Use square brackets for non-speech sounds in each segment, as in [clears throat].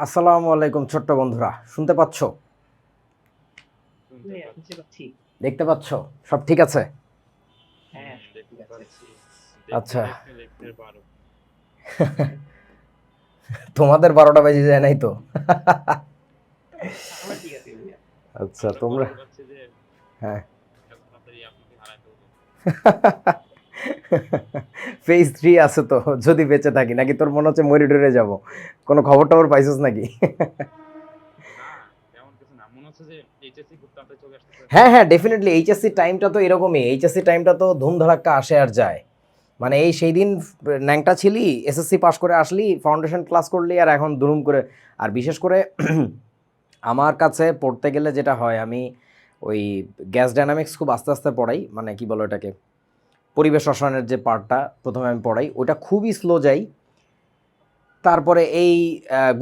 আসসালামু আলাইকুম ছোট্ট বন্ধুরা শুনতে পাচ্ছ। দেখতে পাচ্ছ সব ঠিক আছে হ্যাঁ। আচ্ছা। [laughs] তোমাদের বারোটা বেজে যায় নাই তো। আচ্ছা তোমরা হ্যাঁ [laughs] ফেজ থ্রি আছে তো যদি বেঁচে থাকি নাকি তোর মনে হচ্ছে মরে ডরে যাব? কোনো খবর টবর পাইছিস নাকি? হ্যাঁ হ্যাঁ ডেফিনেটলি এইচএসসি টাইমটা তো এরকমই এইচএসসি টাইমটা তো ধুমধাড়াক্কা আসে আর যায়। মানে এই সেই দিন ন্যাংটা ছিলি এসএসসি পাস করে আসলি ফাউন্ডেশন ক্লাস করলি আর এখন দুরুম করে আর বিশেষ করে [clears throat] আমার কাছে পড়তে গেলে যেটা হয় আমি ওই গ্যাস ডায়নামিক্স খুব আস্তে আস্তে পড়াই মানে কি বলো এটাকে পরিবেশ রসায়নের যে পার্টটা প্রথমে আমি পড়াই ওটা খুবই স্লো যাই। তারপরে এই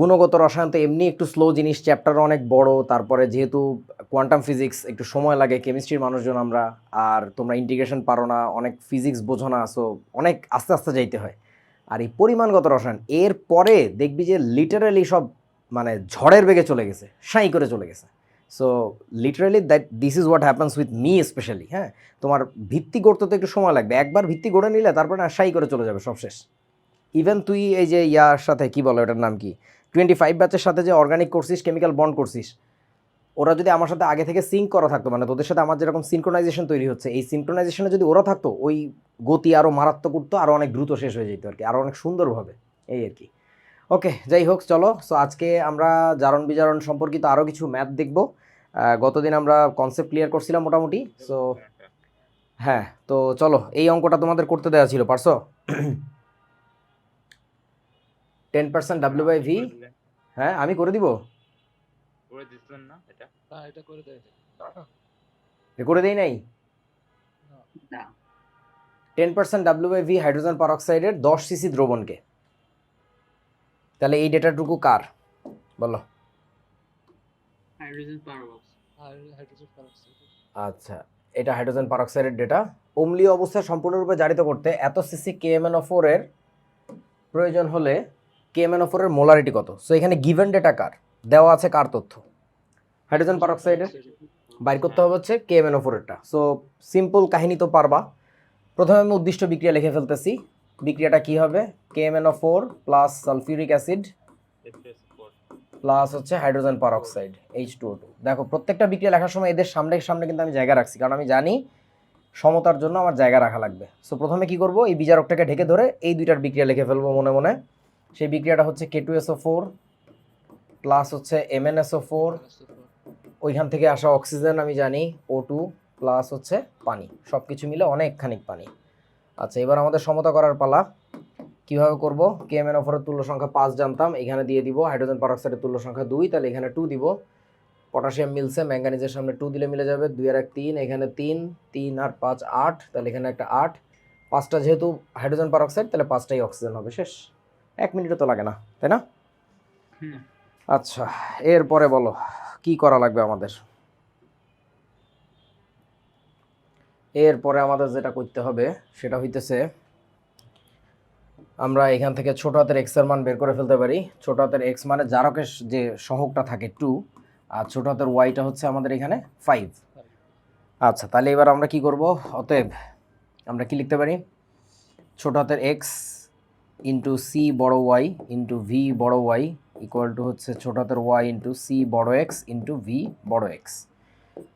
গুণগত রসায়ন তো এমনি একটু স্লো জিনিস চ্যাপ্টার অনেক বড়, তারপরে যেহেতু কোয়ান্টাম ফিজিক্স একটু সময় লাগে কেমিস্ট্রির মানুষজন আমরা, আর তোমরা ইন্টিগ্রেশন পারো না, অনেক ফিজিক্স বোঝো না সো অনেক আস্তে আস্তে যাইতে হয়। আর এই পরিমাণগত রসায়ন এর পরে দেখবি যে লিটারালি সব মানে ঝড়ের বেগে চলে গেছে, সাই করে চলে গেছে। So literally that this is what happens with me specially হ্যাঁ? তোমার ভিত্তি গড়তে তো একটু সময় লাগবে। একবার ভিত্তি গড়ে নিলে তারপরে সাই করে চলে যাবে সব শেষ ইভেন তুই এই যে ইয়ার সাথে কি বলো এটার নাম কি? টোয়েন্টি ফাইভ ব্যাচের সাথে যে অর্গানিক করছিস কেমিক্যাল বন্ড করছিস, ওরা যদি আমার সাথে আগে থেকে সিঙ্ক করা থাকতো মানে তোদের সাথে আমার যেরকম সিনক্রোনাইজেশন তৈরি হচ্ছে, এই সিনক্রোনাইজেশনে যদি ওরা থাকতো, ওই গতি আরও মারাত্মক উঠতো আরও অনেক দ্রুত শেষ হয়ে যেত আর কি আরও অনেক সুন্দরভাবে, এই আর কি। ওকে যাই হোক চলো। সো আজকে আমরা জারণ বিজারণ সম্পর্কিত আরও কিছু ম্যাথ দেখব। গতদিন আমরা কনসেপ্ট ক্লিয়ার করছিলাম মোটামুটি। সো হ্যাঁ তো চলো এই অঙ্কটা তোমাদের করতে দেওয়া ছিল পারছ? Ten percent W by V হ্যাঁ আমি করে দিব? করে হ্যাঁ দেই নাই? Ten percent W by V hydrogen পারঅক্সাইডের দশ সিসি দ্রবণকে। তাহলে এই ডেটাটুকু কার? বলো। আচ্ছা এটা হাইড্রোজেন পারক্সাইডের ডেটা। অম্লীয় অবস্থায় সম্পূর্ণরূপে জারিত করতে এত সিসি কেএমএনও ফোরের প্রয়োজন হলে কেএমএনও এর মোলারিটি কত? সো এখানে গিভেন ডেটা কার? দেওয়া আছে কার তথ্য? হাইড্রোজেন পারঅক্সাইডের বাইর করতে হবে হচ্ছে কেএমএনও ফোরেরটা সো সিম্পল কাহিনী তো পারবা। প্রথমে আমি উদ্দিষ্ট বিক্রিয়া লিখে ফেলতেছি। বিক্রিয়াটা কি হবে? KMnO four plus sulphuric acid plus হচ্ছে hydrogen peroxide H two two দেখো, প্রত্যেকটা বিক্রিয়া লেখার সময় এদের সামনে সামনে কিন্তু আমি জায়গা রাখছি, কারণ আমি জানি সমতার জন্য আমার জায়গা রাখা লাগবে। সো প্রথমে কি করব? এই বিজারকটাকে ঢেকে ধরে এই দুইটার বিক্রিয়া লিখে ফেলব মনে মনে। সেই বিক্রিয়াটা হচ্ছে K two SO four plus হচ্ছে এমএনএসও ফোর ওইখান থেকে আসা অক্সিজেন আমি জানি ও টু প্লাস হচ্ছে পানি। সব কিছু মিলে অনেকখানি পানি। আচ্ছা এবার আমাদের সমতা করার পালা। কীভাবে করব? কেএমএন অফারের তুল্য সংখ্যা পাঁচ জানতাম এখানে দিয়ে দিব হাইড্রোজেন পারঅক্সাইডের তুল্য সংখ্যা দুই তাহলে এখানে টু দিব। পটাশিয়াম মিলছে ম্যাঙ্গানিজের সামনে টু দিলে মিলে যাবে দুই আর এক তিন এখানে তিন তিন আর পাঁচ আট তাহলে এখানে একটা আট। পাঁচটা যেহেতু হাইড্রোজেন পারঅক্সাইড তাহলে পাঁচটাই অক্সিজেন হবে শেষ। এক মিনিটও তো লাগে না তাই না? আচ্ছা এরপরে বলো কি করা লাগবে আমাদের? এরপরে আমাদের যেটা করতে হবে, সেটা হইতেছে আমরা এখান থেকে ছোট হাতের এক্সের মান বের করে ফেলতে পারি। ছোট হাতের এক্স মানে জারকের যে সহগটা থাকে টু আর ছোট হাতের ওয়াইটা হচ্ছে আমাদের এখানে ফাইভ আচ্ছা তাহলে এবার আমরা কি করব? অতএব আমরা কি লিখতে পারি? ছোট হাতের এক্স ইন্টু সি বড় ওয়াই ইন্টু ভি বড় ওয়াই ইকুয়াল টু হচ্ছে ছোট হাতের ওয়াই ইন্টু সি বড় এক্স ইন্টু ভি বড় এক্স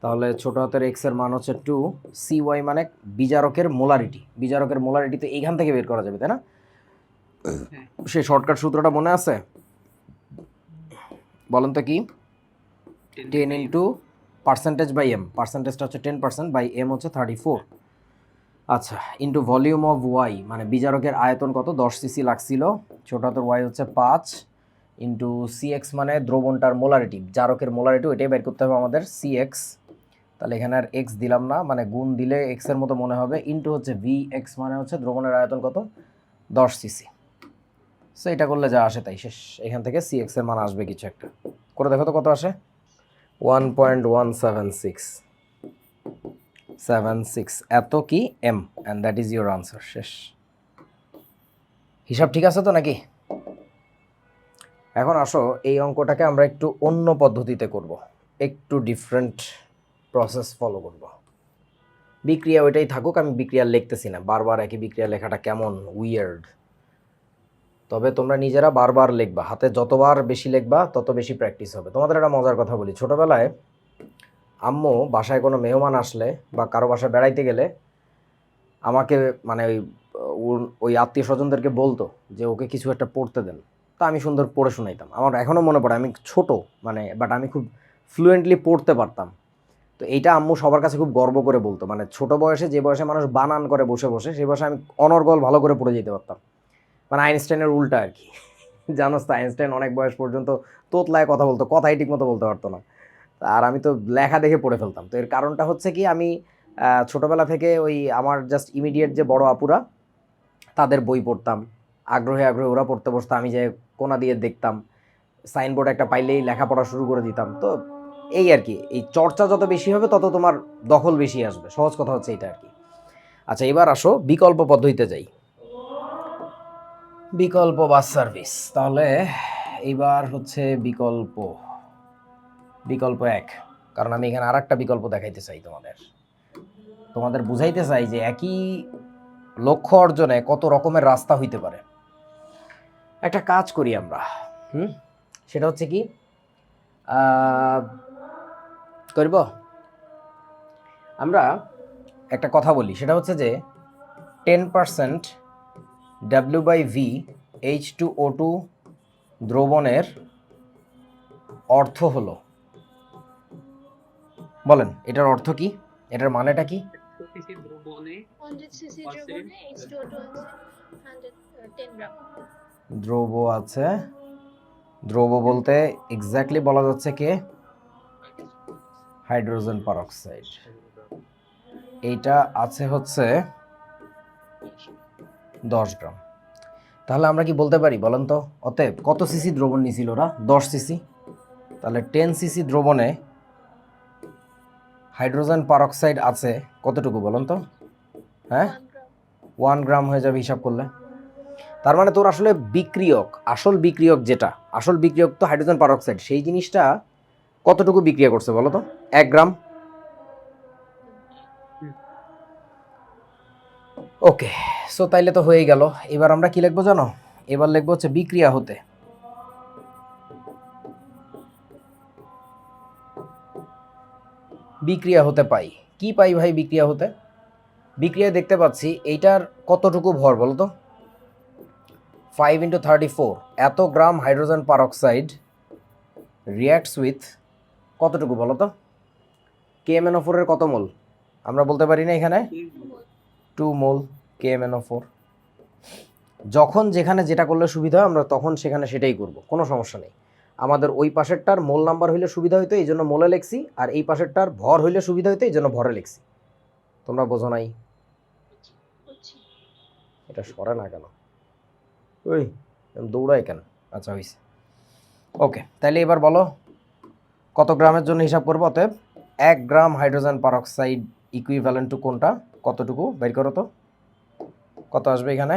তাহলে ছোট হাতের এক্সের মান হচ্ছে টু সি ওয়াই মানে বিজারকের মোলারিটি বিজারকের মোলারিটি তো এইখান থেকে বের করা যাবে তাই না? হ্যাঁ। সেই শর্টকাট সূত্রটা মনে আছে? বলেন তো কি? Ten into percentage by M পার্সেন্টেজটা হচ্ছে টেন পার্সেন্ট বাই এম হচ্ছে থার্টি ফোর আচ্ছা ইন্টু ভলিউম অফ ওয়াই মানে বিজারকের আয়তন কত? দশ সিসি লাগছিল। ছোট হাতের ওয়াই হচ্ছে পাঁচ। ইন্টু সি এক্স মানে দ্রবণটার মোলারিটি জারকের মোলারিটি ওইটাই বের করতে হবে আমাদের সি এক্স তাহলে এখানে আর এক্স দিলাম না মানে গুণ দিলে এক্সের মতো মনে হবে ইন্টু হচ্ছে ভি এক্স মানে হচ্ছে দ্রবণের আয়তন কত? দশ সিসি সো এটা করলে যা আসে তাই, শেষ। এখান থেকে সি এক্সের মান আসবে কিছু একটা। করে দেখো তো কত আসে? One point one seven six seven six এত কি? M and that is your answer শেষ। হিসাব ঠিক আছে তো নাকি? এখন আসো, এই অঙ্কটাকে আমরা একটু অন্য পদ্ধতিতে করব। একটু ডিফারেন্ট প্রসেস ফলো করব। বিক্রিয়া ওইটাই থাকুক, আমি বিক্রিয়া লিখতেছি না। বারবার একই বিক্রিয়া লেখাটা কেমন? উইয়ার্ড তবে তোমরা নিজেরা বারবার লিখবা। হাতে যতবার বেশি লিখবা, তত বেশি প্র্যাকটিস হবে। তোমাদের একটা মজার কথা বলি। ছোটবেলায় আম্মু বাসায় কোনো মেহমান আসলে বা কারও বাসায় বেড়াইতে গেলে আমাকে মানে ওই ওই আত্মীয় স্বজনদেরকে বলতো যে, ওকে কিছু একটা পড়তে দেন। তা আমি সুন্দর পড়ে শোনাইতাম। আমার এখনও মনে পড়ে, আমি ছোট মানে বাট আমি খুব ফ্লুয়েন্টলি পড়তে পারতাম। তো এইটা আম্মু সবার কাছে খুব গর্ব করে বলতো মানে ছোট বয়সে যে বয়সে মানুষ বানান করে বসে বসে সেই বয়সে আমি অনর্গল ভালো করে পড়ে যেতে পারতাম। মানে আইনস্টাইনের উল্টা আর কি। [laughs] জানোস তো, আইনস্টাইন অনেক বয়স পর্যন্ত তোতলায় কথা বলতো, কথাই ঠিক মতো বলতে পারতো না। আর আমি তো লেখা দেখে পড়ে ফেলতাম। তো এর কারণটা হচ্ছে কি, আমি ছোটবেলা থেকে ওই আমার জাস্ট ইমিডিয়েট যে বড় আপুরা, তাদের বই পড়তাম। আগ্রহে আগ্রহে ওরা পড়তে বসতো, আমি যে কোনা দিয়ে দেখতাম সাইনবোর্ড একটা পাইলেই লেখাপড়া শুরু করে দিতাম। তো এই আর কি, এই চর্চা যত বেশি হবে, তত তোমার দখল বেশি আসবে। সহজ কথা হচ্ছে এটা আর কি। আচ্ছা এবার আসো বিকল্প পদ্ধতিতে যাই। বিকল্প বাস সার্ভিস তাহলে এইবার হচ্ছে বিকল্প। বিকল্প এক, কারণ আমি এখানে আর একটা বিকল্প দেখাইতে চাই তোমাদের। তোমাদের বুঝাইতে চাই যে একই লক্ষ্য অর্জনে কত রকমের রাস্তা হইতে পারে। একটা কাজ করি আমরা, হুম? সেটা হচ্ছে কি করব? আমরা একটা কথা বলি, সেটা হচ্ছে যে ten percent W by V H two O two দ্রবণের অর্থ হলো, বলেন, এটার অর্থ কি? এটার মানেটা কি? দ্রবণে 100 cc Percent. দ্রবণে H2O2 আছে। 110 দ্রব আছে দ্রব বলতে এক্স্যাক্টলি বলা যাচ্ছে কে? হাইড্রোজেন পারঅক্সাইড এইটা আছে হচ্ছে দশ গ্রাম। তাহলে আমরা কি বলতে পারি বলেন তো? অতএব কত সিসি দ্রবণ নিয়েছিল ওরা? দশ সিসি তাহলে টেন সিসি দ্রবণে হাইড্রোজেন পারঅক্সাইড আছে কতটুকু বলেন তো? হ্যাঁ? ওয়ান গ্রাম হয়ে যাবে হিসাব করলে। তার মানে তোর আসলে বিক্রিয়ক, আসল বিক্রিয়ক যেটা, আসল বিক্রিয়ক তো হাইড্রোজেন পারঅক্সাইড, সেই জিনিসটা কতটুকু বিক্রিয়া করছে বলো তো? এক গ্রাম? ওকে সো তাইলে তো হয়েই গেল। এবার আমরা কি লিখব জানো? এবার লিখব হচ্ছে বিক্রিয়া হতে। বিক্রিয়া হতে পাই। কি পাই ভাই বিক্রিয়া হতে? বিক্রিয়া দেখতে পাচ্ছি, এইটার কতটুকু ভর বলো তো? ফাইভ ইন্টু থার্টি ফোর এত gram hydrogen peroxide reacts with কতটুকু বলো তো? কে এম ফোরের কত মোল? আমরা বলতে পারি না এখানে? Two mole K M four যখন যেখানে যেটা করলে সুবিধা হয় আমরা তখন সেখানে সেটাই করব কোনো সমস্যা নেই। আমাদের ওই পাশেরটার মোল নাম্বার হইলে সুবিধা হইতো এই জন্য মোলে লেখছি আর এই পাশেরটার ভর হইলে সুবিধা হইতো এই জন্য ভরে লিখছি। তোমরা বোঝো নাই? এটা সরে না কেন? ওই দৌড়ায় কেন? আচ্ছা হয়েছে ওকে তাহলে এবার বলো কত গ্রামের জন্য হিসাব করব? অতএব এক gram hydrogen peroxide equivalent to কোনটা? কতটুকু? বের করো তো। কত আসবে এখানে?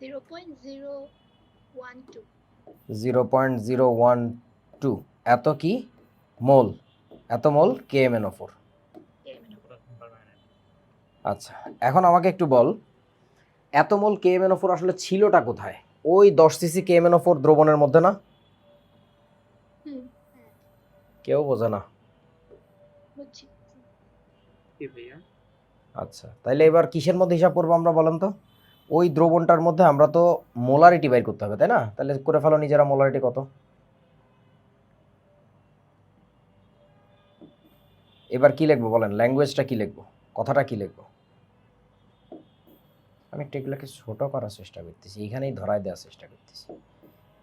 0.012 zero point zero one two. এত কি? মোল। এত mole? K M N four আচ্ছা এখন আমাকে একটু বল এত mole K M N four আসলে ছিলটা কোথায়? ওই দশ CC K M N four দ্রবণের মধ্যে না? কেউ বোঝে না। আচ্ছা তাইলে এবার কিসের মধ্যে হিসাব করব আমরা বলেন তো? ওই দ্রবণটার মধ্যে আমরা তো মোলারিটি বাইর করতে হবে তাই না? তাহলে করে ফেলো নিজেরা মোলারিটি কত? এবার কি লিখব বলেন? ল্যাঙ্গুয়েজটা কি লিখব? কথাটা কি লিখব? আমি একটু এগুলোকে ছোট করার চেষ্টা করতেছি এখানেই ধরায় দেওয়ার চেষ্টা করতেছি।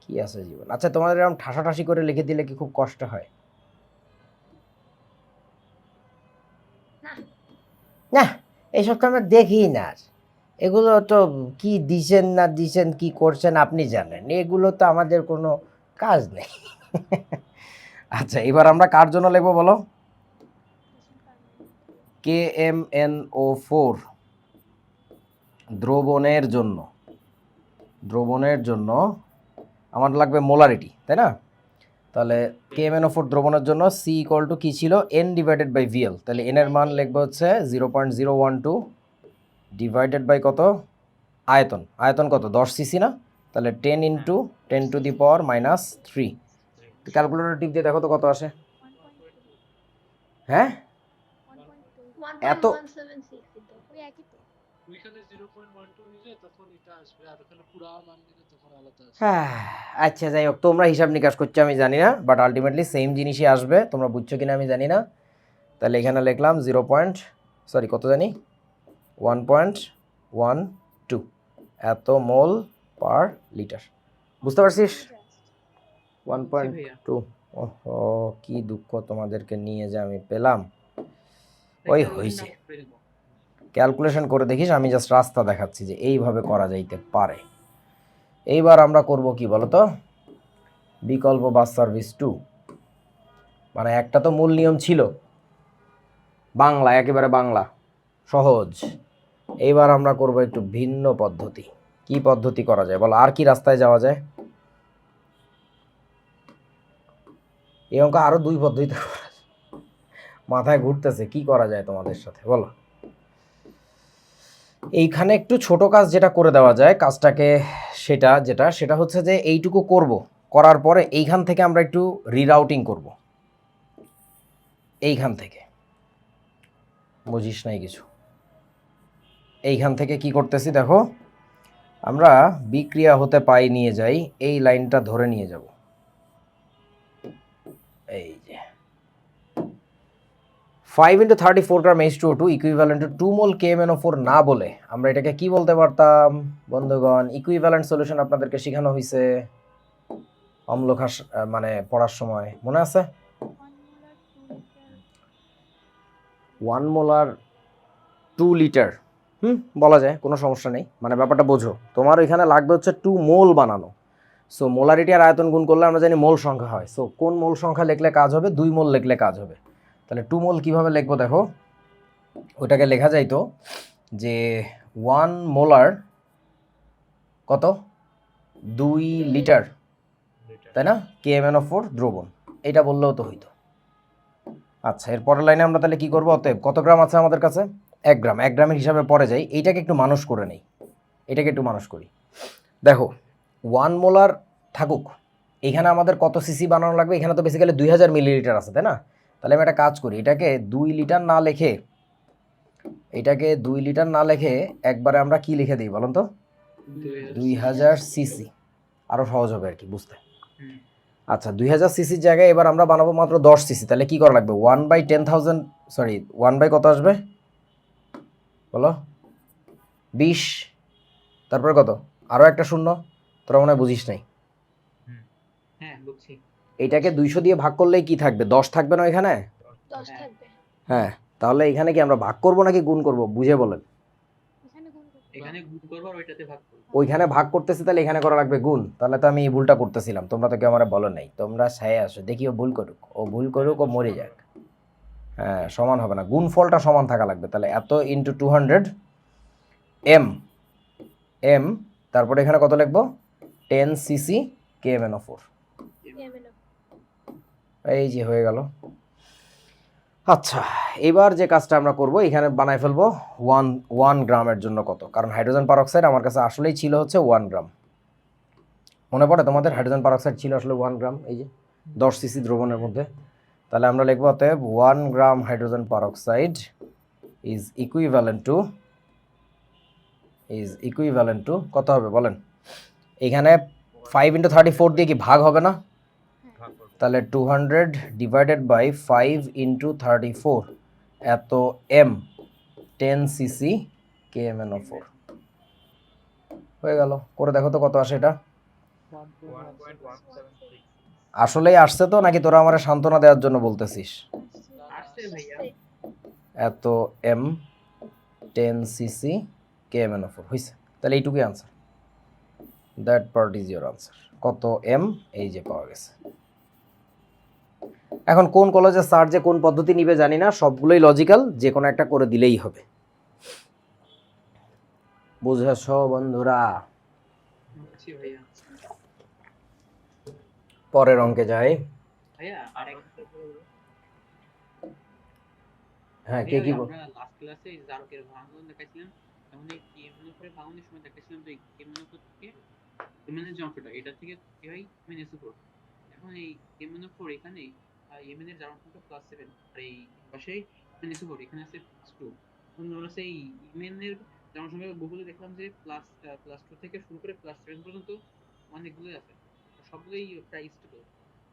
কি আছে জীবন? আচ্ছা তোমাদের এরকম ঠাসাঠাসি করে লিখে দিলে কি খুব কষ্ট হয়? না। এইসব তো আমরা দেখি না। এগুলো তো কি দিছেন না দিছেন কি করছেন আপনি জানেন। এগুলো তো আমাদের কোনো কাজ নেই। [laughs] আচ্ছা এবার আমরা কার জন্য লিখব বলো? K M N O four. দ্রবণের জন্য। দ্রবণের জন্য আমার লাগবে মোলারিটি তাই না? তাহলে কে এম ফোর দ্রবণের জন্য সি ইকুয়াল টু কী ছিল? এন ডিভাইডেড বাই ভিএল তাহলে এন এর মান লিখব হচ্ছে zero point zero one two divided by কত? আয়তন। আয়তন কত? দশ সিসি না? তাহলে ten into ten to the power minus three calculator টিপ দিয়ে দেখো তো কত আসে। হ্যাঁ? এত- হ্যাঁ আচ্ছা যাই হোক তোমরা হিসাব নিকাশ করছ আমি জানি না বাট আলটিমেটলি সেম জিনিসই আসবে তোমরা বুঝছ কিনা আমি জানি না। তাহলে এখানে লিখলাম জিরো পয়েন্ট সরি কত জানি? ওয়ান পয়েন্ট ওয়ান টু এত মোল পার লিটার বুঝতে পারছিস? ওয়ান পয়েন্ট টু ওহো কি দুঃখ তোমাদেরকে নিয়ে যে আমি পেলাম। ওই একটা হইছে। নাম করে দেবো। ক্যালকুলেশন করে দেখিস, আমি জাস্ট রাস্তা দেখাচ্ছি যে এইভাবে করা যাইতে পারে। এইবার আমরা করব কি বলতো? বিকল্প বাস সার্ভিস টু মানে একটা তো মূল নিয়ম ছিল। বাংলা, একেবারে বাংলা। সহজ। এইবার আমরা করব একটু ভিন্ন পদ্ধতি। কি পদ্ধতি করা যায়? বলো, আর কি রাস্তায় যাওয়া যায়? এই অঙ্ক আরও দুই পদ্ধতিতে করা যায়। মাথায় ঘুরতেছে, কি করা যায় তোমাদের সাথে? বলো। এইখানে একটু ছোট কাজ যেটা করে দেওয়া যায়, কাজটাকে সেটা যেটা, সেটা হচ্ছে যে এইটুকু করব। করার পরে এইখান থেকে আমরা একটু রিরাউটিং করব। এইখান থেকে। বুঝিস নাই কিছু? এইখান থেকে কি করতেছি দেখো, আমরা বিক্রিয়া হতে পাই নিয়ে যাই, এই লাইনটা ধরে নিয়ে যাব। এই five into thirty four gram H two two equivalent to mole K M four না বলে আমরা এটাকে কি বলতে পারতাম? বন্ধুগণ ইকুইভ্যালেন্ট সলিউশন আপনাদেরকে শেখানো হয়েছে অম্লখাস মানে পড়ার সময়। মনে আছে? ওয়ান মোলার টু লিটার হুম, বলা যায়, কোনো সমস্যা নেই। মানে ব্যাপারটা বোঝো। তোমার ওইখানে লাগবে হচ্ছে টু মোল বানানো। সো মোলারিটি আর আয়তন গুণ করলে আমরা জানি মোল সংখ্যা হয়। সো কোন মোল সংখ্যা লিখলে কাজ হবে? দুই মোল লিখলে কাজ হবে। তাহলে টু মোল কীভাবে লিখব দেখো? ওটাকে লেখা যাইতো যে ওয়ান মোলার কত? দুই লিটার তাই না? কে এম এন ফোর দ্রবণ। এটা বললেও তো হইতো। আচ্ছা এর পরের লাইনে আমরা তাহলে কি করব? অতএব কত গ্রাম আছে আমাদের কাছে? এক গ্রাম। এক গ্রামের হিসাবে পরে যাই। এইটাকে একটু মানুষ করে নেই। এটাকে একটু মানুষ করি। দেখো ওয়ান মোলার থাকুক। এখানে আমাদের কত সিসি বানানো লাগবে? এখানে তো বেসিক্যালি দুই হাজার মিলিলিটার আছে তাই না? তাহলে আমি একটা কাজ করি এটাকে দুই লিটার না লেখে এটাকে দুই লিটার না লেখে একবারে আমরা কি লিখে দিই বলুন তো? দুই হাজার সিসি। আরও সহজ হবে আর কি বুঝতে। আচ্ছা দুই হাজার সিসির জায়গায় এবার আমরা বানাবো মাত্র দশ সিসি তাহলে কি করা লাগবে? One by ten thousand sorry one by কত আসবে? বলো। বিশ তারপরে কত? আরও একটা শূন্য? তোরা মনে হয় বুঝিস নাই? হ্যাঁ বুঝছি। এটাকে দুইশো দিয়ে ভাগ করলেই কি থাকবে? দশ থাকবে না এখানে? 10 হ্যাঁ তাহলে এখানে কি আমরা ভাগ করব নাকি গুণ করব? বুঝে বলেন। এখানে গুণ করতে এখানে গুণ করব আর ওইটাতে ভাগ ওইখানে ভাগ করতেছি তাহলে এখানে করা লাগবে গুণ। তাহলে তো আমি এই ভুলটা করতেছিলাম। তোমরা তো কেউ আমার বলো নাই। তোমরা সায় আসো দেখি ও ভুল করুক। ও ভুল করুক ও মরে যাক। হ্যাঁ সমান হবে না। গুণ ফলটা সমান থাকা লাগবে। তাহলে এত into two hundred M M তারপরে এখানে কত লিখব? Ten CC K M N O four এই যে হয়ে গেল। আচ্ছা এবার যে কাজটা আমরা করব, এখানে বানাই ফেলব ওয়ান ওয়ান গ্রামের জন্য কত? কারণ হাইড্রোজেন পারঅক্সাইড আমার কাছে আসলেই ছিল হচ্ছে ওয়ান গ্রাম মনে পড়ে তোমাদের? হাইড্রোজেন পারঅক্সাইড ছিল আসলে ওয়ান গ্রাম এই যে দশ সিসি দ্রবণের মধ্যে। তাহলে আমরা লিখব অতএব one gram hydrogen peroxide is equivalent to is equivalent to কত হবে বলেন? এখানে ফাইভ ইন্টু থার্টি ফোর দিয়ে কি ভাগ হবে না? তাহলে two hundred divided by five into thirty four এত M ten CC K M N four হয়ে গেল করে দেখো তো কত আসে এটা। আসলেই আসছে তো নাকি তোরা আমার সান্ত্বনা দেওয়ার জন্য বলতেছিস? এত M ten CC K M N O four হয়েছে তাহলে এইটুকুই answer that part is your answer কত এম এই যে পাওয়া গেছে। এখন কোন কলেজে স্যার যে কোন পদ্ধতি নিবে জানি না সবগুলোই লজিক্যাল যে কোনো একটা করে দিলেই হবে। বুঝেছ বন্ধুরা? পরের অঙ্কে যাই। হ্যাঁ কে কি বল? লাস্ট ক্লাসে জারকের ভাঙন দেখাইছিলাম তখন এই কেমন করে ভাঙনের সময় দেখাইছিলাম যে কেমন থেকে কেমনের যে অংশটা এটা থেকে কি হয়? কেমন এসে এখন এই কেমন এখানে ইমেনের জারণ সংখ্যা প্লাস সেভেন আর এই পাশে কেমন এসে এখানে আছে প্লাস টু আমরা সেই ইমেনের জারণ সংখ্যা গুগলে দেখলাম যে প্লাস প্লাস টু থেকে শুরু করে প্লাস সেভেন পর্যন্ত অনেকগুলোই আছে। সবগুলোই প্রাইস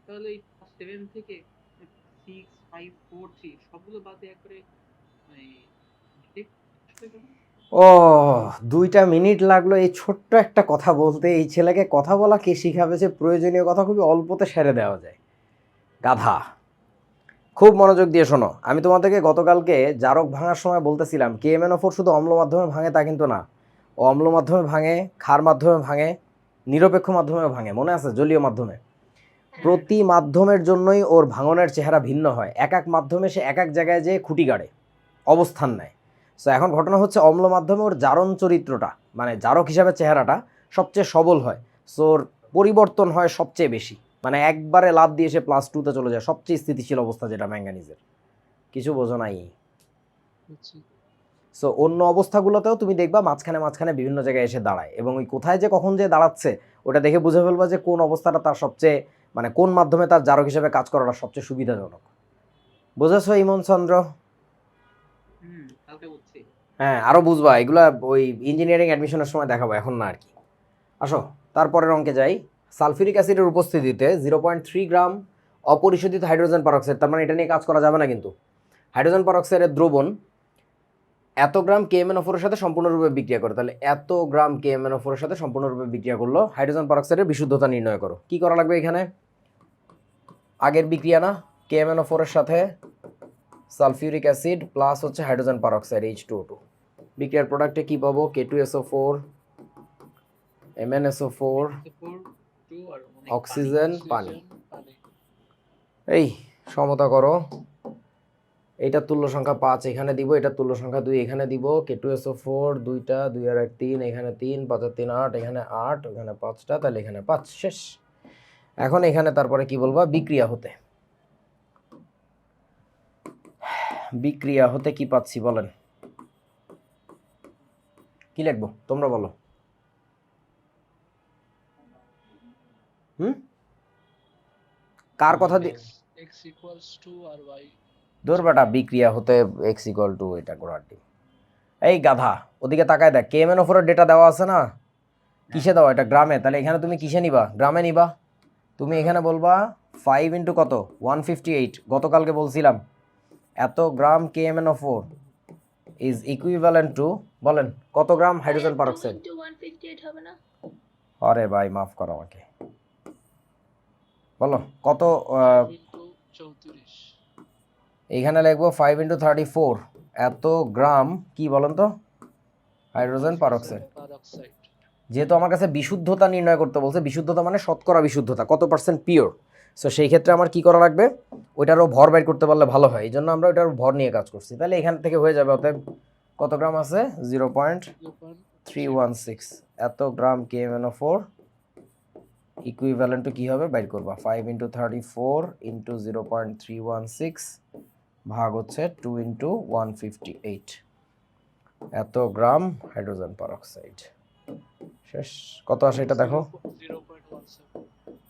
তাহলে এই প্লাস সেভেন থেকে সিক্স ফাইভ ফোর থ্রি সবগুলো বাদে একবারে মানে ও, দুইটা মিনিট লাগল। এই ছোট্ট একটা কথা বলতে, এই ছেলেকে কথা বলা কে শিখাবে যে প্রয়োজনীয় কথা খুবই অল্পতে সেরে দেওয়া যায়। গাধা। খুব মনোযোগ দিয়ে শোনো। আমি তোমাদেরকে গতকালকে জারক ভাঙার সময় বলতেছিলাম কে এম এন ফোর শুধু অম্ল মাধ্যমে ভাঙে তা কিন্তু না। ও অম্ল মাধ্যমে ভাঙে ক্ষার মাধ্যমে ভাঙে নিরপেক্ষ মাধ্যমে ভাঙে মনে আছে? জলীয় মাধ্যমে। প্রতি মাধ্যমের জন্যই ওর ভাঙনের চেহারা ভিন্ন হয়। এক এক মাধ্যমে সে এক এক জায়গায় যেয়ে খুঁটি গাড়ে অবস্থান নেয়। সো এখন ঘটনা হচ্ছে অম্ল মাধ্যমে ওর জারণ চরিত্রটা মানে জারক হিসাবে চেহারাটা সবচেয়ে সবল হয়। সো ওর পরিবর্তন হয় সবচেয়ে বেশি। মানে একবারে লাভ দিয়ে সে প্লাস টুতে চলে যায়। সবচেয়ে স্থিতিশীল অবস্থা যেটা ম্যাঙ্গানিজের কিছু বোঝো নাই। সো অন্য অবস্থাগুলোতেও তুমি দেখবা মাঝখানে মাঝখানে বিভিন্ন জায়গায় এসে দাঁড়ায় এবং ওই কোথায় যে কখন যে দাঁড়াচ্ছে ওটা দেখে বুঝে ফেলবা যে কোন অবস্থাটা তার সবচেয়ে মানে কোন মাধ্যমে তার জারক হিসেবে কাজ করাটা সবচেয়ে সুবিধাজনক। বুঝেছ ইমন চন্দ্র? হ্যাঁ আরও বুঝবা। এগুলা ওই ইঞ্জিনিয়ারিং অ্যাডমিশনের সময় দেখাবো এখন না আর কি। আসো তারপরের অঙ্কে যাই। সালফিউরিক অ্যাসিডের উপস্থিতিতে জিরো পয়েন্ট থ্রি গ্রাম অপরিশোধিত হাইড্রোজেন পারক্সাইড তার মানে এটা নিয়ে কাজ করা যাবে না কিন্তু। হাইড্রোজেন পারক্সাইডের দ্রবণ এত গ্রাম কেএমএনওফোরের সাথে সম্পূর্ণরূপে বিক্রিয়া করে। তাহলে এত গ্রাম কেএমএনওফোরের সাথে সম্পূর্ণরূপে বিক্রিয়া করল, হাইড্রোজেন পারক্সাইডের বিশুদ্ধতা নির্ণয় করো। কি করা লাগবে এখানে? আগের বিক্রিয়া না কেএমএনওফোরের সাথে সালফিউরিক অ্যাসিড প্লাস হচ্ছে hydrogen peroxide H two two বিক্রিয়ার প্রোডাক্টে কি পাবো? K two S O four M N S O four four two আর অনেক অক্সিজেন পানি। এই সমতা করো। এটা তুল্য সংখ্যা পাঁচ এখানে দিব এটা তুল্য সংখ্যা দুই এখানে দিব। কে টু এসও ফোর দুইটা দুই আর এক তিন এখানে তিন পাঁচ আর তিন আট এখানে আট এখানে পাঁচটা তাহলে এখানে পাঁচ শেষ। এখন এখানে তারপরে কি বলবা? বিক্রিয়া হতে। বিক্রিয়া হতে কি পাচ্ছি বলেন? কি লিখব? তোমরা বলো। হুম? কার কথা দিয়ে ইকুয়ালস টু আর ওয়াই ধর বেটা বিক্রিয়া হতে এক্স ইকুয়াল টু এটা ডিম এই গাধা ওদিকে তাকায় দেখ কে এমএন ওপরের ডেটা দেওয়া আছে না? কিসে দেওয়া? এটা গ্রামে। তাহলে এখানে তুমি কিসে নিবা? গ্রামে নিবা। তুমি এখানে বলবা ফাইভ ইন্টু কত? ওয়ান ফিফটি এইট গতকালকে বলছিলাম এত gram K M N O four is equivalent to বলেন কত গ্রাম হাইড্রোজেন পারক্সাইড আরে ভাই মাফ করো আমাকে। বলো, কত এইখানে লিখব ফাইভ ইন্টু থার্টি ফোর এত গ্রাম, কি বলেন তো? হাইড্রোজেন পারক্সাইড যেহেতু আমার কাছে বিশুদ্ধতা নির্ণয় করতে বলছে, বিশুদ্ধতা মানে শতকরা বিশুদ্ধতা, কত পার্সেন্ট পিওর সো সেই ক্ষেত্রে আমার কি করা লাগবে? ওইটারও ভর বাইর করতে পারলে ভালো হয়, এই জন্য আমরা ওইটার ভর নিয়ে কাজ করছি। তাহলে এখান থেকে হয়ে যাবে, অতএব কত গ্রাম আছে? Zero point three one six এত gram K M N O four equivalent কী হবে? বাইর করবা। Five into thirty four into zero point three one six ভাগ হচ্ছে two into one fifty eight এত গ্রাম হাইড্রোজেন পারক্সাইড শেষ। কত আসে এটা দেখো?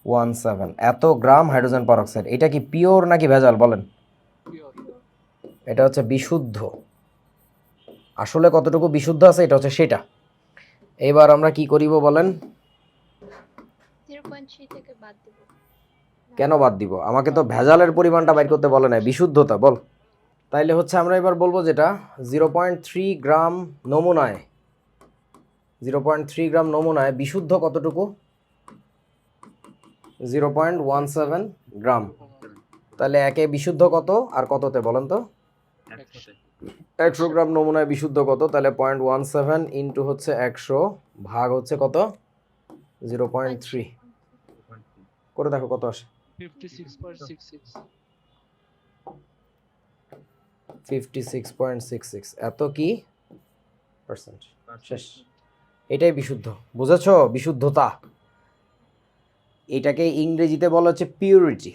ওয়ান সেভেন এত গ্রাম হাইড্রোজেন পারক্সাইড এটা কি পিওর নাকি ভেজাল? বলেন। এটা হচ্ছে বিশুদ্ধ। আসলে কতটুকু বিশুদ্ধ আছে এটা হচ্ছে সেটা। এবার আমরা কি করিব বলেন? থেকে বাদ দেবো। কেন বাদ দিব? আমাকে তো ভেজালের পরিমাণটা বাইর করতে বলে না বিশুদ্ধতা বল। তাইলে হচ্ছে আমরা এবার বলব যেটা জিরো পয়েন্ট থ্রি গ্রাম নমুনায় জিরো পয়েন্ট থ্রি গ্রাম নমুনায় বিশুদ্ধ কতটুকু? Zero point one seven gram. তাহলে একে বিশুদ্ধ কত আর কততে বলেন তো? একশো গ্রাম নমুনায় বিশুদ্ধ কত? তাহলে পয়েন্ট ওয়ান সেভেন ইন্টু হচ্ছে একশো ভাগ হচ্ছে কত? জিরো পয়েন্ট থ্রি করে দেখো কত আসে। Fifty six point six six fifty six point six six এত কি? পার্সেন্ট শেষ। এটাই বিশুদ্ধ বুঝেছ? বিশুদ্ধতা। এটাকে ইংরেজিতে বলা হচ্ছে purity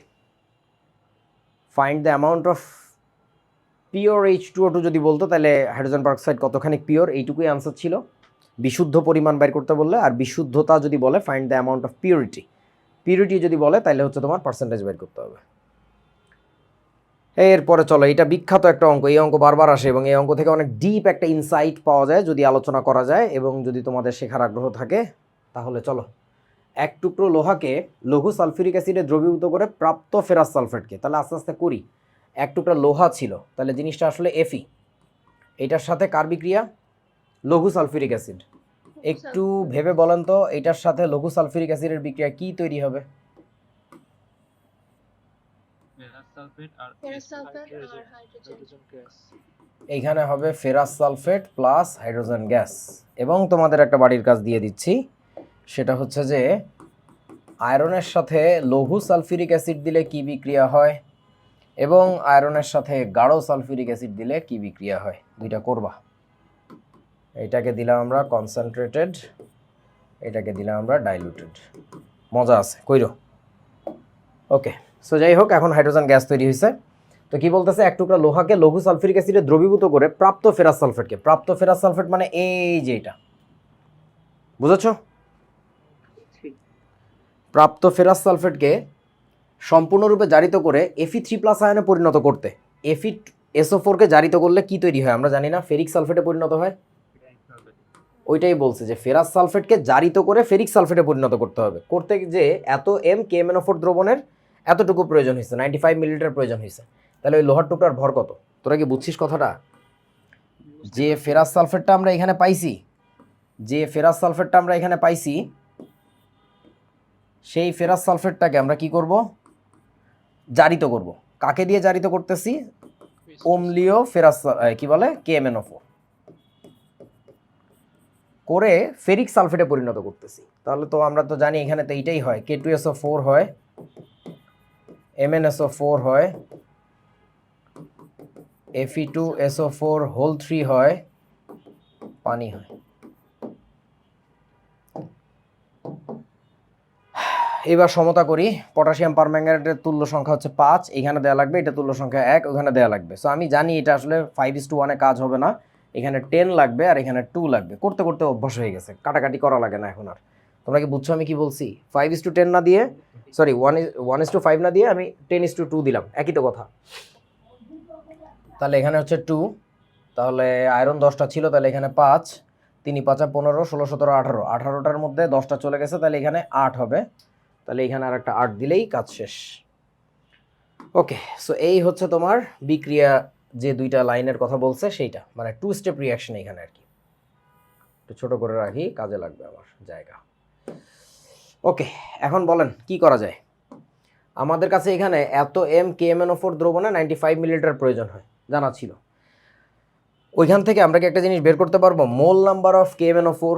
find the amount of pure H two two যদি বলতো তাহলে হাইড্রোজেন পারক্সাইড কতখানি পিওর এইটুকুই আনসার ছিল। বিশুদ্ধ পরিমাণ বের করতে বললে আর বিশুদ্ধতা যদি বলে find the amount of purity purity যদি বলে তাহলে হচ্ছে তোমার পার্সেন্টেজ বের করতে হবে। এরপরে চলো, এটা বিখ্যাত একটা অঙ্ক। এই অঙ্ক বারবার আসে এবং এই অঙ্ক থেকে অনেক ডিপ একটা ইনসাইট পাওয়া যায় যদি আলোচনা করা যায় এবং যদি তোমাদের শেখার আগ্রহ থাকে, তাহলে চলো। এক টুকরো লোহাকে লঘু সালফিউরিক অ্যাসিডে দ্রবীভূত করে প্রাপ্ত ফেরাস সালফেটকে, তাহলে আস্তে আস্তে করি। এক টুকরা লোহা ছিল, তাহলে জিনিসটা আসলে এফি এটার সাথে কার বিক্রিয়া? লঘু সালফিউরিক অ্যাসিড। একটু ভেবে বলেন তো এটার সাথে লঘু সালফিউরিক অ্যাসিডের বিক্রিয়া কি তৈরি হবে? ফেরাস সালফেট আর ফেরাস সালফেট আর hydrogen- হাইড্রোজেন hydrogen gas এইখানে হবে ferrous sulphate plus hydrogen gas এবং তোমাদের একটা বাড়ির কাজ দিয়ে দিচ্ছি সেটা হচ্ছে যে আয়রনের সাথে লঘু সালফিউরিক অ্যাসিড দিলে কি বিক্রিয়া হয়? এবং আয়রনের সাথে গাঢ় সালফিউরিক অ্যাসিড দিলে কি বিক্রিয়া হয়? দুইটা করবা। এটাকে দিলাম আমরা কনসেন্ট্রেটেড এটাকে দিলাম আমরা ডাইলুটেড মজা আছে কইরো? ওকে সো যাই হোক এখন হাইড্রোজেন গ্যাস তৈরি হয়েছে তো কি বলতেছে এক টুকরা লোহাকে লঘু সালফিউরিক অ্যাসিডে দ্রবীভূত করে প্রাপ্ত ফেরাস সালফেটকে প্রাপ্ত ফেরাস সালফেট মানে এই যে এটা। বুঝেছ? প্রাপ্ত ফেরাস সালফেটকে সম্পূর্ণরূপে জারিত করে এফি থ্রি প্লাস আয়নে পরিণত করতে। এফি এসও ফোরকে জারিত করলে কি তৈরি হয় আমরা জানি না ফেরিক সালফেটে পরিণত হয়। ওইটাই বলছে যে ফেরাস সালফেটকে জারিত করে ফেরিক সালফেটে পরিণত করতে হবে। করতে যে এত এম কে এম ফোর দ্রবণের এতটুকু প্রয়োজন হয়েছে নাইনটি ফাইভ মিলিলিটার প্রয়োজন হয়েছে। তাহলে ওই লোহার টুকরার ভর কত? তোরা কি বুঝছিস কথাটা? যে ফেরাস সালফেটটা আমরা এখানে পাইছি যে ফেরাস সালফেটটা আমরা এখানে পাইছি সেই ফেরাস সালফেটটাকে আমরা কি করব? জারিত করব। কাকে দিয়ে জারিত করতেছি? ওমলিও ফেরাস কি বলে? কেএমএনও করে ফেরিক সালফেটে পরিণত করতেছি। তাহলে তো আমরা তো জানি এখানে তো এইটাই হয়। কে টু এসও ফোর হয় M N S O four হয় F E two S O four whole three হয়, পানি হয়। এবার সমতা করি। পটাশিয়াম পারম্যাঙ্গানেটের তুল্য সংখ্যা হচ্ছে পাঁচ। এখানে দেওয়া লাগবে, এটা তুল্য সংখ্যা এক, ওখানে দেওয়া লাগবে। সো আমি জানি এটা আসলে ফাইভ ইস টু ওয়ানে কাজ হবে না। এখানে টেন লাগবে আর এখানে টু লাগবে। করতে করতে অভ্যাস হয়ে গেছে। কাটাকাটি করা লাগে না এখন আর। তোমরা কি বুঝছ আমি কি বলছি? ফাইভ ইস টু টেন না দিয়ে sorry one is one is two five না দিয়ে আমি টেন ইস টু টু দিলাম। একই তো কথা। তাহলে এখানে হচ্ছে টু তাহলে আয়রন দশটা ছিল, তাহলে এখানে পাঁচ। তিন, পাঁচা পনেরো, ষোলো, সতেরো, আঠারো। আঠারোটার মধ্যে দশটা চলে গেছে, তাহলে এখানে আট হবে। তাহলে এখানে আর একটা আট দিলেই কাজ শেষ। ওকে সো এই হচ্ছে তোমার বিক্রিয়া যে দুইটা লাইনের কথা বলছে সেইটা। মানে টু স্টেপ রিয়াকশন এখানে আর কি। একটু ছোটো করে রাখি, কাজে লাগবে আমার জায়গা। ওকে এখন বলেন, কি করা যায়? আমাদের কাছে এখানে এত M K M N four দ্রবণে নাইনটি ফাইভ মিলিলিটার প্রয়োজন হয়, জানা ছিল। ওইখান থেকে আমরা কি একটা জিনিস বের করতে পারব? Mole number of K M N four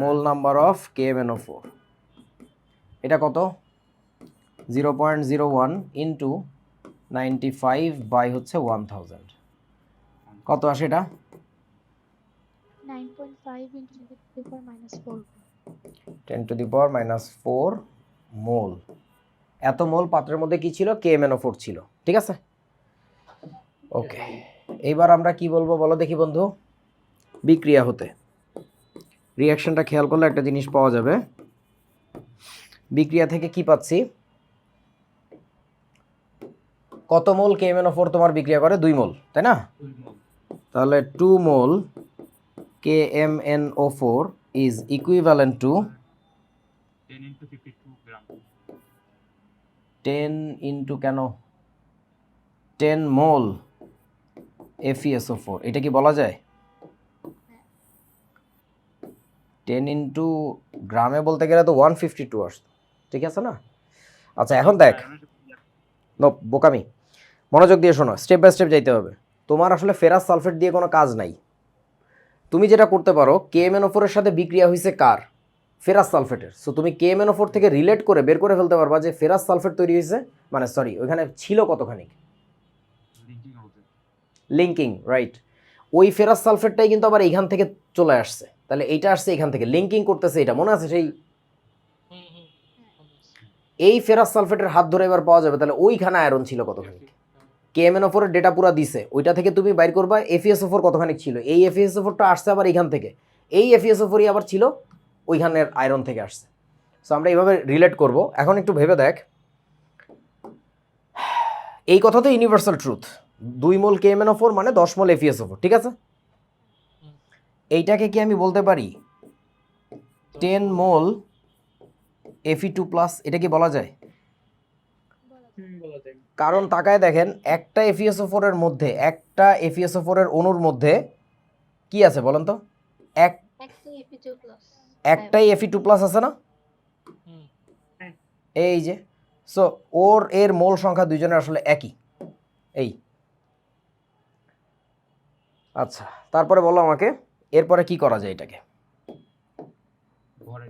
mole number of K M N four এটা কত? Zero point zero one into ninety five by হচ্ছে ওয়ান থাউজেন্ড। কত আসে এটা? Ten to the power minus four mole. এত mole পাত্রের মধ্যে কি ছিল? কে এম এন ফোর ছিল। ঠিক আছে? ওকে। এইবার আমরা কি বলব বলো দেখি বন্ধু। বিক্রিয়া হতে। রিয়াকশনটা খেয়াল করলে একটা জিনিস পাওয়া যাবে। বিক্রিয়া থেকে কি পাচ্ছি? কত mole K M N four তোমার বিক্রিয়া করে দুই মোল তাই না? তাহলে two mole K M N O four is equivalent to ten into ten কেন? Ten mole F E S O four এটা কি বলা যায়? টেন ইন্টু গ্রামে বলতে গেলে তো ওয়ান ফিফটি টু আসতো ঠিক আছে না? আচ্ছা এখন দেখ। নো বোকামি। মনোযোগ দিয়ে শোনো স্টেপ বাই স্টেপ যাইতে হবে। তোমার আসলে ফেরাস সালফেট দিয়ে কোনো কাজ নাই। তুমি যেটা করতে পারো কে এম এর সাথে বিক্রিয়া হয়েছে কার? ফেরাস সালফেটের। সো তুমি কে এম থেকে রিলেট করে বের করে ফেলতে পারবা যে ফেরাস সালফেট তৈরি হয়েছে মানে সরি ওইখানে ছিল কতখানি লিঙ্কিং লিঙ্কিং রাইট ওই ফেরাস সালফেটটাই কিন্তু আবার এইখান থেকে চলে আসছে। তাহলে এইটা আসছে এখান থেকে। লিঙ্কিং করতেছে এটা মনে আছে সেই? এই ফেরাস সালফেটের হাত ধরে এবার পাওয়া যাবে তাহলে ওইখানে আয়রন ছিল কতখানি কেএমএনও ফোরের ডেটা পুরো দিছে। ওইটা থেকে তুমি বাইর করবা এফিএসও ফোর কতখানি ছিল। এই এফিএসও ফোরটা আসছে আবার এখান থেকে। এই এফিএসও ফোরই আবার ছিল ওইখানের আয়রন থেকে আসছে। সো আমরা এইভাবে রিলেট করব। এখন একটু ভেবে দেখ। এই কথা তো ইউনিভার্সাল ট্রুথ দুই mole K M N O four মানে দশ মোল এফিএসও ফোর ঠিক আছে? এইটাকে কি আমি বলতে পারি? Ten mole. F E two plus এটা কি বলা যায়? কারণ তাকায় দেখেন একটা এফিএসও ফোরের মধ্যে একটা এফিএসও ফোরের অণুর মধ্যে কি আছে বলেন তো? এক. একটাই এফি টু প্লাস আছে না? এই যে সো ওর এর মোল সংখ্যা দুইজনের আসলে একই। এই। আচ্ছা তারপরে বলো আমাকে এরপরে কি করা যায় এটাকে? ঘরে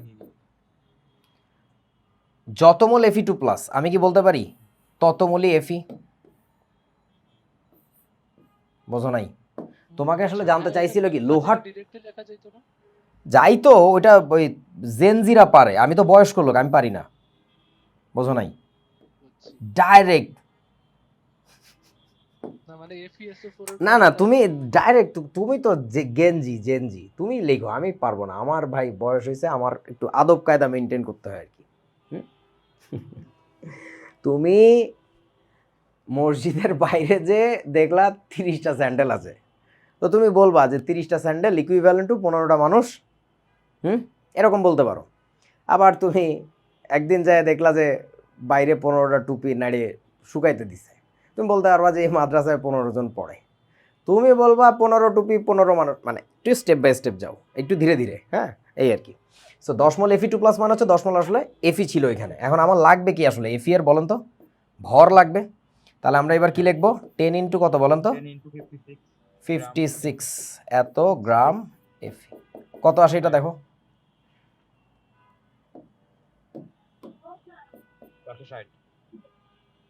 যত মোল এফি টু প্লাস আমি কি বলতে পারি? তত মোলই এফি। বোঝো নাই। তোমাকে আসলে জানতে চাইছিল কি, লোহার যাই তো, ওইটা ওই জেনজিরা পারে। আমি তো বয়স্ক লোক, আমি পারি না। বোঝো নাই। ডাইরেক্ট না না, তুমি ডাইরেক্ট তুমি তো গেঞ্জি জেনজি তুমি লেখো, আমি পারব না। আমার ভাই বয়স হয়েছে, আমার একটু আদব কায়দা মেনটেন করতে হয় আর কি? তুমি মসজিদের বাইরে যে দেখলা তিরিশটা স্যান্ডেল আছে। তো তুমি বলবা যে তিরিশটা স্যান্ডেল ইকুইভ্যালেন্ট টু পনেরোটা মানুষ, হুম? এরকম বলতে পারো। আবার তুমি একদিন যায় দেখলা যে বাইরে পনেরোটা টুপি নাড়িয়ে শুকাইতে দিছে। তুমি বলতে পারবা যে এই মাদ্রাসায় পনেরো জন পড়ে। তুমি বলবা পনেরো টুপি পনেরো মানুষ মানে একটু স্টেপ বাই স্টেপ যাও, একটু ধীরে ধীরে হ্যাঁ? এই আর কি। সো দশমল এফি টু প্লাস মানে হচ্ছে দশমল আসলে এফি ছিল এখানে। এখন আমার লাগবে কি আসলে? এফি এর বলেন তো। ভর লাগবে। তাহলে আমরা এবার কি লিখব? টেন ইন্টু কত বলেন তো? ফিফটি সিক্স এত গ্রাম এফি কত আসে এটা দেখো?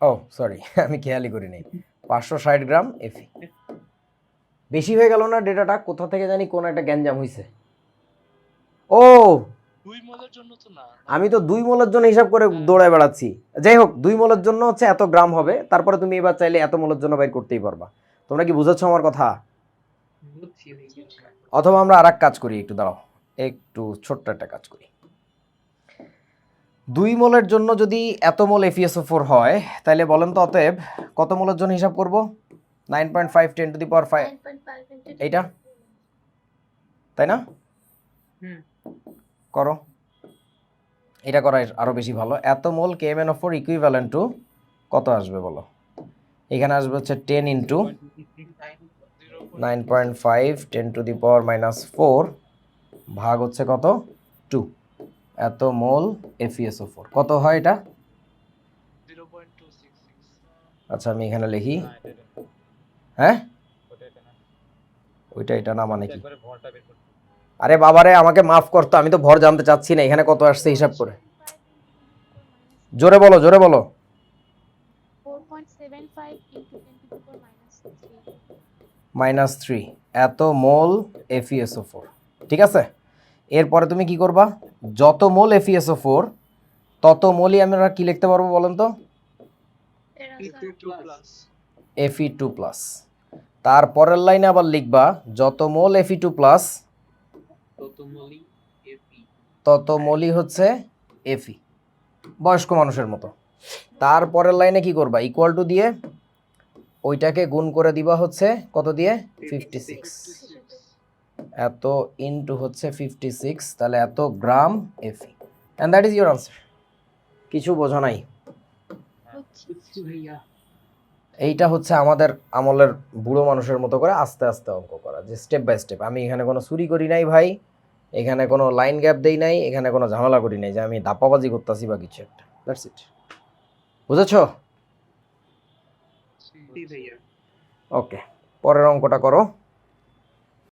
ও সরি [laughs] আমি খেয়ালই করি নাই। পাঁচশো ষাট গ্রাম এফি বেশি হয়ে গেল না ডেটাটা? কোথা থেকে জানি কোন একটা গ্যাঞ্জাম হয়েছে ও দুই মোলের জন্য তো না। আমি তো দুই মোলের জন্য হিসাব করে দৌড়ায় বেড়াচ্ছি। যাই হোক দুই মোলের জন্য হচ্ছে এত গ্রাম হবে তারপরে তুমি এবার চাইলে এত মোলের জন্য বাইর করতেই পারবা। তোমরা কি বুঝাচ্ছ আমার কথা? অথবা আমরা আর কাজ করি একটু দাঁড়াও একটু ছোট্ট একটা কাজ করি। দুই মোলের জন্য যদি এত মোল এফিএসও ফোর হয় তাহলে বলেন তো অতএব কত মোলের জন্য হিসাব করব? Nine point five ten to the power five এইটা? তাই না? হুম। করো। এটা করা আরও বেশি ভালো। এত mole K M N four equivalent to কত আসবে বলো? এখানে আসবে হচ্ছে ten into nine point five ten to the power minus four ভাগ হচ্ছে কত? টু এত মোল এফিএসও ফোর কত হয় এটা? আচ্ছা আমি এখানে লিখি। হ্যাঁ। ওইটা এটা না মানে কি? আরে বাবারে, আমাকে মাফ করতো, আমি তো ভর জানতে চাচ্ছি না, এখানে কত আসছে হিসাব করে? জোরে বলো জোরে বলো। 4.75 into 10 to the power minus 3. Minus three, এত mole F E S O four ঠিক আছে? এরপরে তুমি কি করবা? যত মোল এফিএসও ফোর তত মোলই আমরা কি লিখতে পারব বলেন তো? There are P2 some two plus plus F E two plus তারপরের লাইনে আবার লিখবা, যত মোল এফি টু প্লাস তত মলি এপি তত মোলই হচ্ছে এফি বয়স্ক মানুষের মতো। তারপরের লাইনে কি করবা? ইকুয়াল টু দিয়ে ওইটাকে গুণ করে দিবা হচ্ছে কত দিয়ে? ফিফটি সিক্স এত ইনটু হচ্ছে ফিফটি সিক্স তাহলে এত gram F E and that is your answer কিছু বোঝো নাই? ভাইয়া। এইটা হচ্ছে আমাদের আমলের বুড়ো মানুষের মতো করে আস্তে আস্তে অঙ্ক করা যে স্টেপ বাই স্টেপ আমি এখানে কোনো চুরি করি নাই ভাই এখানে কোনো লাইন গ্যাপ দেই নাই এখানে কোনো ঝামেলা করি নাই যে আমি দাপাবাজি করতেছি বা কিছু একটা। দ্যাটস ইট বুঝেছ? ওকে পরের অঙ্কটা করো।